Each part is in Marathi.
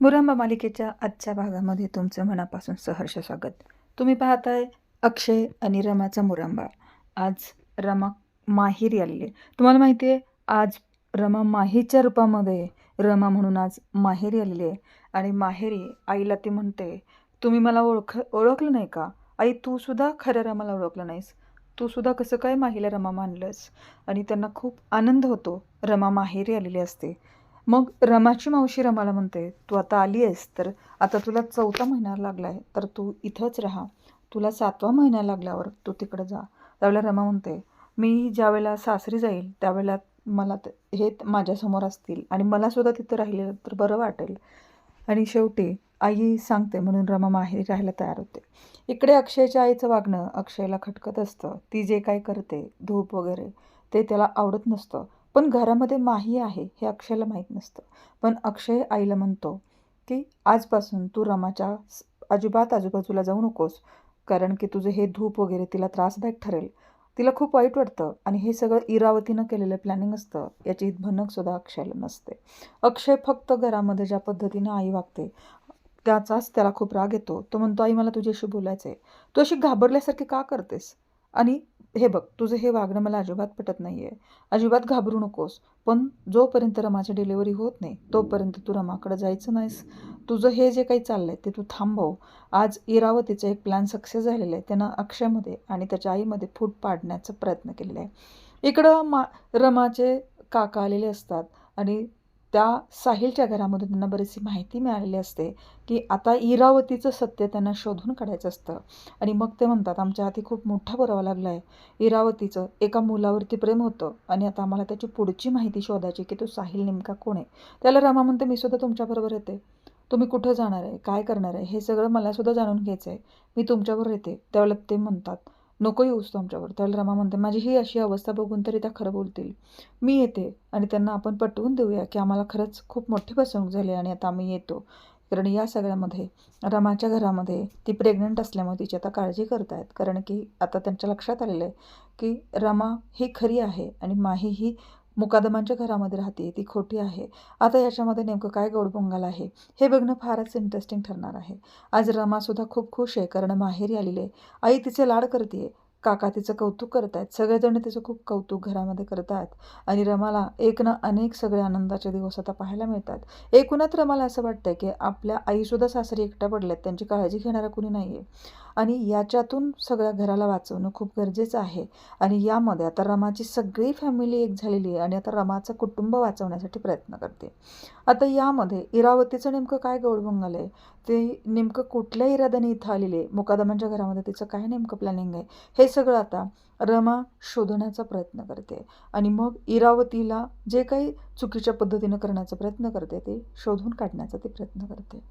मुरंबा मालिकेच्या आजच्या भागामध्ये तुमचं मनापासून सहर्ष स्वागत. तुम्ही पाहताय अक्षय आणि रमाचा मुरंबा. आज रमा माहेरी आलेली. आहे. तुम्हाला माहिती आहे आज रमा माहीच्या रूपामध्ये रमा म्हणून आज माहेरी आलेली आहे. आणि माहेरी आईला ती म्हणते तुम्ही मला ओळख ओळखलं नाही का? आई तू सुद्धा खरं रमाला ओळखलं नाहीस. तू सुद्धा कसं काय माहीला रमा मानलंस? आणि त्यांना खूप आनंद होतो. रमा माहेरी आलेली असते. मग रमाची मावशी रमाला म्हणते तू आता आली आहेस तर आता तुला चौथा महिना लागला आहे तर तू इथंच राहा. तुला सातवा महिना लागल्यावर तू तिकडं जा. त्यावेळेला रमा म्हणते मी ज्यावेळेला सासरी जाईल त्यावेळेला मला हे माझ्यासमोर असतील आणि मला सुद्धा तिथं राहिलेलं तर बरं वाटेल. आणि शेवटी आई सांगते म्हणून रमा माहेरी राहायला तयार होते. इकडे अक्षयच्या आईचं वागणं अक्षयला खटकत असतं. ती जे काय करते धूप वगैरे ते त्याला आवडत नसतं. पण घरामध्ये माही आहे हे अक्षयला माहीत नसतं. पण अक्षय आईला म्हणतो की आजपासून तू रमाच्या अजिबात आजूबाजूला जाऊ नकोस कारण की तुझं हे धूप वगैरे तिला त्रासदायक ठरेल. तिला खूप वाईट वाटतं आणि हे सगळं इरावतीनं केलेलं प्लॅनिंग असतं याची भनकसुद्धा अक्षयला नसते. अक्षय फक्त घरामध्ये ज्या पद्धतीनं आई वागते त्याचाच त्याला खूप राग येतो. तो म्हणतो आई मला तुझ्याशी बोलायचं आहे तू अशी घाबरल्यासारखी का करतेस? आणि हे बघ तुझं हे वागणं मला अजिबात पटत नाही आहे अजिबात घाबरू नकोस. पण जोपर्यंत रमाची डिलिव्हरी होत नाही तोपर्यंत तू रमाकडे जायचं नाहीस. तुझं हे जे काही चाललं आहे ते तू थांबव. आज इरावतीचं एक प्लॅन सक्सेस झालेलं आहे. त्यानं अक्षयमध्ये आणि त्याच्या आईमध्ये फूट पाडण्याचा प्रयत्न केलेला आहे. इकडं मा रमाचे काका आलेले असतात आणि त्या साहिलच्या घरामधून त्यांना बरीचशी माहिती मिळालेली असते की आता इरावतीचं सत्य त्यांना शोधून काढायचं असतं. आणि मग ते म्हणतात आमच्या हाती खूप मोठा पुरावा लागला आहे. इरावतीचं एका मुलावरती प्रेम होतं आणि आता आम्हाला त्याची पुढची माहिती शोधायची की तो साहिल नेमका कोण आहे? त्याला रमा म्हणते मी सुद्धा तुमच्याबरोबर येते. तुम्ही कुठं जाणार आहे? काय करणार आहे? हे सगळं मला सुद्धा जाणून घ्यायचं आहे मी तुमच्याबरोबर येते. त्यावेळेला ते म्हणतात नको येऊस तू आमच्यावर त्यावेळेला रमा म्हणते माझी ही अशी अवस्था बघून तरी त्या खरं बोलतील. मी येते आणि त्यांना आपण पटवून देऊया की आम्हाला खरंच खूप मोठी फसवणूक झाली आणि आता आम्ही येतो. कारण या सगळ्यामध्ये रमाच्या घरामध्ये ती प्रेग्नंट असल्यामुळे तिची आता काळजी करत आहेत कारण की आता त्यांच्या लक्षात आलेलं आहे की रमा ही खरी आहे आणि माही ही मुकादमांच्या घरामध्ये राहते ती खोटी आहे. आता याच्यामध्ये नेमकं काय गोडबोंगाल आहे हे बघणं फारच इंटरेस्टिंग ठरणार आहे. आज रमासुद्धा खूप खुश आहे कारण माहेरी आलेली आहे. आई तिचे लाड करते काका तिचं कौतुक करत आहेत सगळेजण तिचं खूप कौतुक घरामध्ये करत आहेत आणि रमाला एक ना अनेक सगळे आनंदाचे दिवस आता पाहायला मिळतात. एकूणात रमाला असं वाटतं की आपल्या आईसुद्धा सासरी एकट्या पडल्यात त्यांची काळजी घेणारा कुणी नाही आहे आणि याच्यातून सगळ्या घराला वाचवणं खूप गरजेचं आहे. आणि यामध्ये आता रमाची सगळी फॅमिली एक झालेली आहे आणि आता रमाचं कुटुंब वाचवण्यासाठी प्रयत्न करते. आता यामध्ये इरावतीचं नेमकं काय गौडबंगाल आहे? ते नेमकं कुठल्या इराद्याने इथं आलेले? आहे मुकादमांच्या घरामध्ये तिचं काय नेमकं प्लॅनिंग आहे? हे सगळं आता रमा शोधण्याचा प्रयत्न करते. आणि मग इरावतीला जे काही चुकीच्या पद्धतीनं करण्याचा प्रयत्न करते ते शोधून काढण्याचा ते प्रयत्न करते.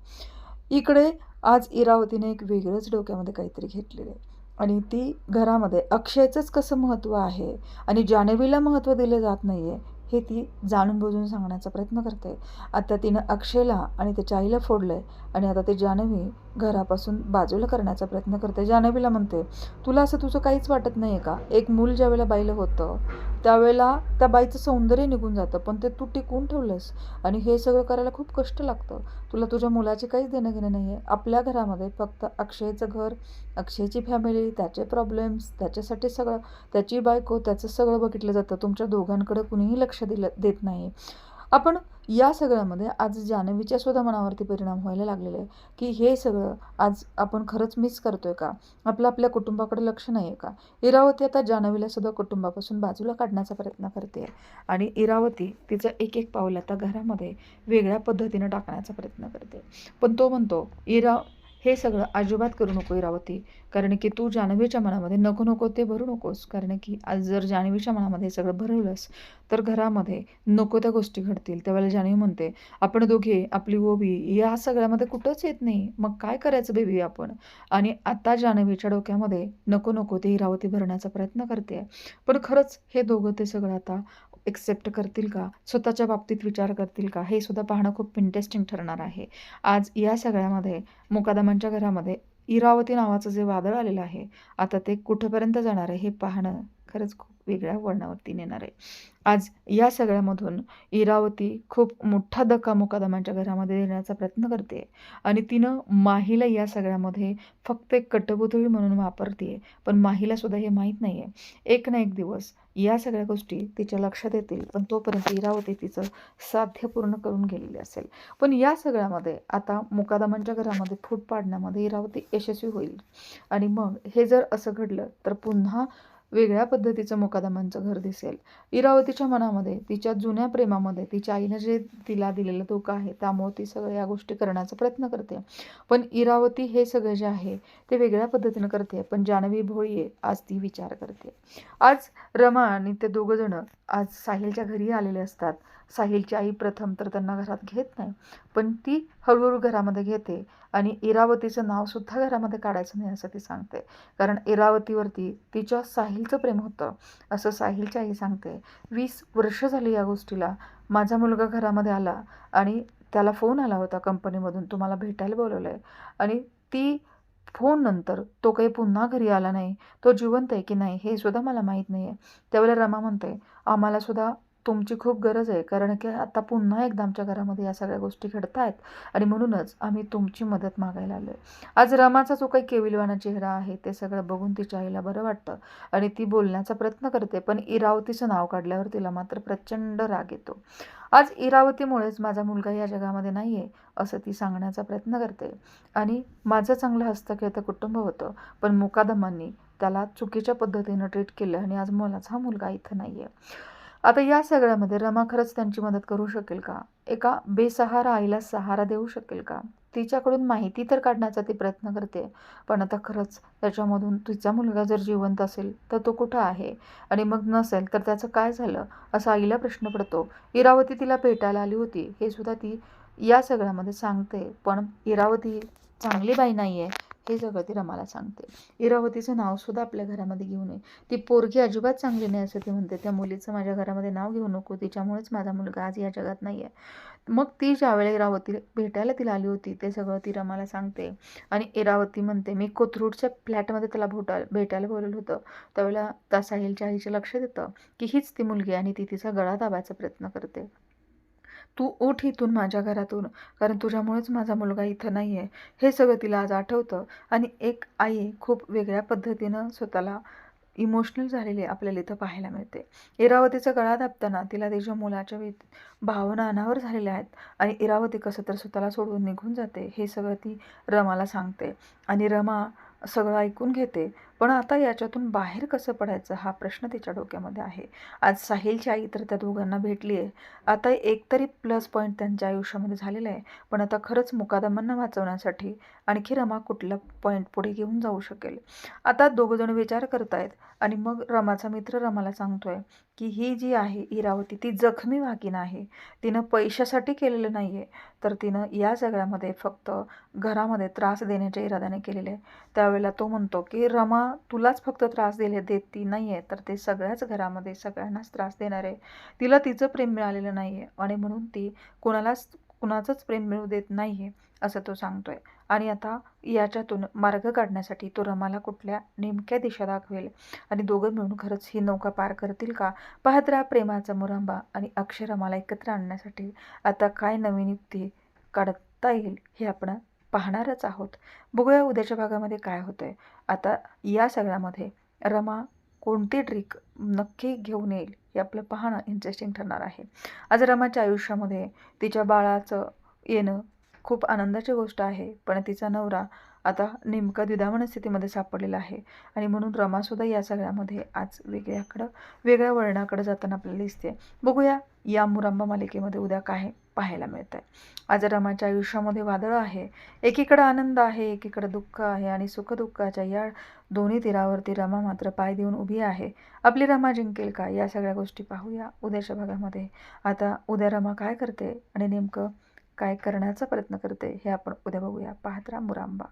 इकडे आज इरावतीने एक वेगळंच डोक्यामध्ये काहीतरी घेतलेलं आहे. आणि ती घरामध्ये अक्षयचंच कसं महत्त्व आहे आणि जान्हवीला महत्त्व दिलं जात नाही आहे हे ती जाणून बुजून सांगण्याचा प्रयत्न करते. आता तिनं अक्षयला आणि त्याच्या आईला फोडलं आहे आणि आता ते जानवी घरापासून बाजूला करण्याचा प्रयत्न करते. जानवीला म्हणते तुला असं तुझं काहीच वाटत नाही आहे का? एक मूल ज्यावेळेला बाईला होतं त्यावेळेला त्या बाईचं सौंदर्य निघून जातं पण ते तू टिकून ठेवलंस आणि हे सगळं करायला खूप कष्ट लागतं. तुला तुझ्या मुलाचे काहीच देणं घेणं नाही आहे आपल्या घरामध्ये फक्त अक्षयचं घर अक्षयची फॅमिली त्याचे प्रॉब्लेम्स त्याच्यासाठी सगळं त्याची बायको त्याचं सगळं बघितलं जातं. तुमच्या दोघांकडे कुणीही लक्ष लक्ष दिलं देत नाही आपण या सगळ्यामध्ये आज जान्हवीच्या सुद्धा मनावरती परिणाम व्हायला लागलेले आहे की हे सगळं आज आपण खरंच मिस करतोय का? आपलं आपल्या कुटुंबाकडे लक्ष नाही आहे का? इरावती आता जान्हवीला सुद्धा कुटुंबापासून बाजूला काढण्याचा प्रयत्न करते आणि इरावती तिचं एक एक पाऊल आता घरामध्ये वेगळ्या पद्धतीनं टाकण्याचा प्रयत्न करते पण तो म्हणतो इरा हे सगळं अजिबात करू नको इरावती कारण की तू जान्हवीच्या मनामध्ये नको नको ते भरू नकोस. कारण की आज जर जान्हवीच्या मनामध्ये सगळं भरवलंस तर घरामध्ये नको त्या गोष्टी घडतील. त्यावेळेला जान्हवी म्हणते आपण दोघे आपली ओबी या सगळ्यामध्ये कुठंच येत नाही. मग काय करायचं बेबी आपण? आणि आता जान्हवीच्या डोक्यामध्ये नको नको ते इरावती भरण्याचा प्रयत्न करते पण खरंच हे दोघं ते सगळं आता एक्सेप्ट करतील का? स्वतःच्या बाबतीत विचार करतील का? हे सुद्धा पाहणं खूप इंटरेस्टिंग ठरणार आहे. आज या सगळ्यामध्ये मुकादमांच्या घरामध्ये इरावती नावाचं जे वादळ आलेलं आहे आता ते कुठंपर्यंत जाणार आहे हे पाहणं खरंच खूप वेगळ्या वळणावरती नेणार आहे. आज या सगळ्यामधून इरावती खूप मोठा धक्का मुकादमांच्या घरामध्ये देण्याचा प्रयत्न करते आणि तिनं माहीला या सगळ्यामध्ये फक्त एक कटपुतळी म्हणून वापरते पण माहीला सुद्धा हे माहीत नाही आहे एक ना एक दिवस या सगळ्या गोष्टी तिच्या लक्षात येतील पण तोपर्यंत इरावती तिचं साध्य पूर्ण करून गेलेली असेल. पण या सगळ्यामध्ये आता मुकादमांच्या घरामध्ये फूट पाडण्यामध्ये इरावती यशस्वी होईल. आणि मग हे जर असं घडलं तर पुन्हा वेगळ्या पद्धतीचं मुकादमांचं घर दिसेल. इरावतीच्या मनामध्ये तिच्या जुन्या प्रेमामध्ये तिच्या आईनं जे तिला दिलेलं धोका आहे त्यामुळे ती सगळ्या या गोष्टी करण्याचा प्रयत्न करते. पण इरावती हे सगळं जे आहे ते वेगळ्या पद्धतीनं करते पण जानवी भोळीये आज ती विचार करते. आज रमा आणि ते दोघं जण आज साहिलच्या घरी आलेले असतात. साहिलची आई प्रथम तर त्यांना घरात घेत नाही पण ती हळूहळू घरामध्ये घेते आणि इरावतीचं नावसुद्धा घरामध्ये काढायचं नाही असं ती सांगते. कारण इरावतीवरती तिच्या साहिलचं प्रेम होतं असं साहिलची आई सांगते. वीस वर्ष झाली या गोष्टीला. माझा मुलगा घरामध्ये आला आणि त्याला फोन आला होता कंपनीमधून. तुम्हाला भेटायला बोलवलं आहे आणि ती फोन नंतर तो काही पुन्हा घरी आला नाही. तो जिवंत आहे की नाही हे सुद्धा मला माहीत नाही आहे त्यावेळेला रमा म्हणते आम्हाला सुद्धा तुमची खूप गरज आहे. कारण की आता पुन्हा एकदा आमच्या घरामध्ये या सगळ्या गोष्टी घडत आहेत आणि म्हणूनच आम्ही तुमची मदत मागायला आलो आहे आज रमाचा जो काही केविलवाना चेहरा आहे ते सगळं बघून तिच्या आईला बरं वाटतं. आणि ती बोलण्याचा प्रयत्न करते पण इरावतीचं नाव काढल्यावर तिला मात्र प्रचंड राग येतो. आज इरावतीमुळेच माझा मुलगा या जगामध्ये नाही आहे असं ती सांगण्याचा प्रयत्न करते. आणि माझं चांगलं हस्तखेळतं कुटुंब होतं पण मुकादमांनी त्याला चुकीच्या पद्धतीनं ट्रीट केलं आणि आज मलाच हा मुलगा इथं नाही आहे आता या सगळ्यामध्ये रमा खरंच त्यांची मदत करू शकेल का? एका बेसहारा आईला सहारा देऊ शकेल का? तिच्याकडून माहिती तर काढण्याचा ती प्रयत्न करते पण आता खरंच त्याच्यामधून तिचा मुलगा जर जिवंत असेल तर तो कुठं आहे? आणि मग नसेल तर त्याचं काय झालं? असा आईला प्रश्न पडतो. इरावती तिला भेटायला आली होती. हे सुद्धा ती या सगळ्यामध्ये सांगते. पण इरावती चांगली बाई नाही आहे हे सगळं ती रमाला सांगते. इरावतीचं नावसुद्धा आपल्या घरामध्ये घेऊ नये. ती पोरगी अजिबात चांगली नाही असं ती म्हणते. त्या मुलीचं माझ्या घरामध्ये नाव घेऊ नको. तिच्यामुळेच माझा मुलगा आज या जगात नाही आहे मग ती ज्यावेळेला इरावती भेटायला तिला आली होती ते सगळं ती रमाला सांगते. आणि इरावती म्हणते मी कोथरूडच्या फ्लॅटमध्ये त्याला भोटा भेटायला बोलवलं होतं. त्यावेळेला त्या साहिलच्या आईच्या लक्षात येतं की हीच ती मुलगी आणि ती तिचा गळा दाबायचा प्रयत्न करते. तू उठ इथून माझ्या घरातून कारण तुझ्यामुळेच माझा मुलगा इथं नाही आहे हे सगळं तिला आज आठवतं. आणि एक आई खूप वेगळ्या पद्धतीनं स्वतःला इमोशनल झालेली आपल्याला इथं पाहायला मिळते. इरावतीचा गळा दाबताना तिला तिच्या मुलाच्या भावना अनावर झालेल्या आहेत. आणि इरावती कसं तर स्वतःला सोडून निघून जाते हे सगळं ती रमाला सांगते. आणि रमा सगळं ऐकून घेते. पण आता याच्यातून बाहेर कसं पडायचं हा प्रश्न तिच्या डोक्यामध्ये आहे. आज साहिलची आई तर त्या दोघांना भेटली आहे आता एक तरी प्लस पॉईंट त्यांच्या आयुष्यामध्ये झालेला आहे. पण आता खरंच मुकादमांना वाचवण्यासाठी आणखी रमा कुठला पॉईंट पुढे घेऊन जाऊ शकेल? आता दोघंजण विचार करतायत आणि मग रमाचा मित्र रमाला सांगतोय की ही जी आहे इरावती ती जखमी वाघीण आहे. तिनं पैशासाठी केलेलं नाही आहे तर तिनं या सगळ्यामध्ये फक्त घरामध्ये त्रास देण्याच्या इराद्याने केलेले आहे. त्यावेळेला तो म्हणतो की रमा तुलाच फक्त त्रास दिले देत ती नाही आहे तर ते सगळ्याच घरामध्ये सगळ्यांनाच त्रास देणार. आहे तिला तिचं प्रेम मिळालेलं नाही आहे आणि म्हणून ती कुणालाच कुणाचंच प्रेम मिळू देत नाही आहे असं तो सांगतोय. आणि आता याच्यातून मार्ग काढण्यासाठी तो रमाला कुठल्या नेमक्या दिशा दाखवेल? आणि दोघं मिळून खरंच ही नौका पार करतील का? पाहत राहा प्रेमाचा मुरंबा आणि अक्षय रमाला एकत्र आणण्यासाठी आता काय नवीन युक्ती काढता येईल हे आपण पाहणारच आहोत. बघूया उद्याच्या भागामध्ये काय होतं आहे आता या सगळ्यामध्ये रमा कोणती ट्रिक नक्की घेऊन येईल हे आपलं पाहणं इंटरेस्टिंग ठरणार आहे. आज रमाच्या आयुष्यामध्ये तिच्या बाळाचं येणं खूप आनंदाची गोष्ट आहे. पण तिचा नवरा आता नेमका द्विधावन स्थितीमध्ये सापडलेला आहे आणि म्हणून रमासुद्धा या सगळ्यामध्ये आज वेगळ्याकडं वेगळ्या वळणाकडं जाताना आपल्याला दिसते बघूया या मुरांबा मालिकेमध्ये उद्या काय पाहायला मिळतं आहे आज रमाच्या आयुष्यामध्ये वादळ आहे. एकीकडं आनंद आहे एकीकडं दुःख आहे आणि सुखदुःखाच्या या दोन्ही तीरावरती रमा मात्र पाय देऊन उभी आहे. आपली रमा जिंकेल का? या सगळ्या गोष्टी पाहूया उद्याच्या भागामध्ये. आता उद्या रमा काय करते आणि नेमकं काय करण्याचा प्रयत्न करते हे आपण उद्या बघूया. पाहत राहा मुरांबा